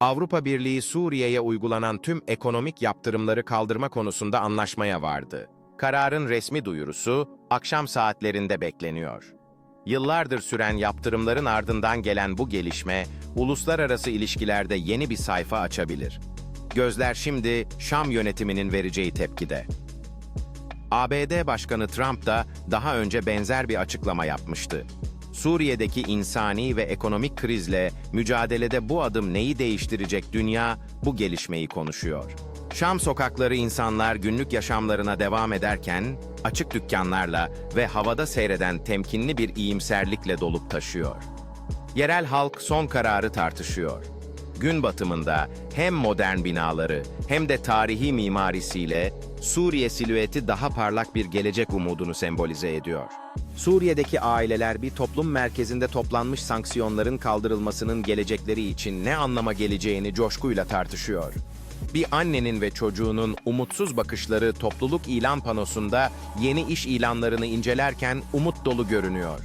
Avrupa Birliği Suriye'ye uygulanan tüm ekonomik yaptırımları kaldırma konusunda anlaşmaya vardı. Kararın resmi duyurusu akşam saatlerinde bekleniyor. Yıllardır süren yaptırımların ardından gelen bu gelişme, uluslararası ilişkilerde yeni bir sayfa açabilir. Gözler şimdi Şam yönetiminin vereceği tepkide. ABD Başkanı Trump da daha önce benzer bir açıklama yapmıştı. Suriye'deki insani ve ekonomik krizle mücadelede bu adım neyi değiştirecek dünya bu gelişmeyi konuşuyor. Şam sokakları insanlar günlük yaşamlarına devam ederken açık dükkanlarla ve havada seyreden temkinli bir iyimserlikle dolup taşıyor. Yerel halk son kararı tartışıyor. Gün batımında hem modern binaları hem de tarihi mimarisiyle Suriye silüeti daha parlak bir gelecek umudunu sembolize ediyor. Suriye'deki aileler bir toplum merkezinde toplanmış sanksiyonların kaldırılmasının gelecekleri için ne anlama geleceğini coşkuyla tartışıyor. Bir annenin ve çocuğunun umutsuz bakışları topluluk ilan panosunda yeni iş ilanlarını incelerken umut dolu görünüyor.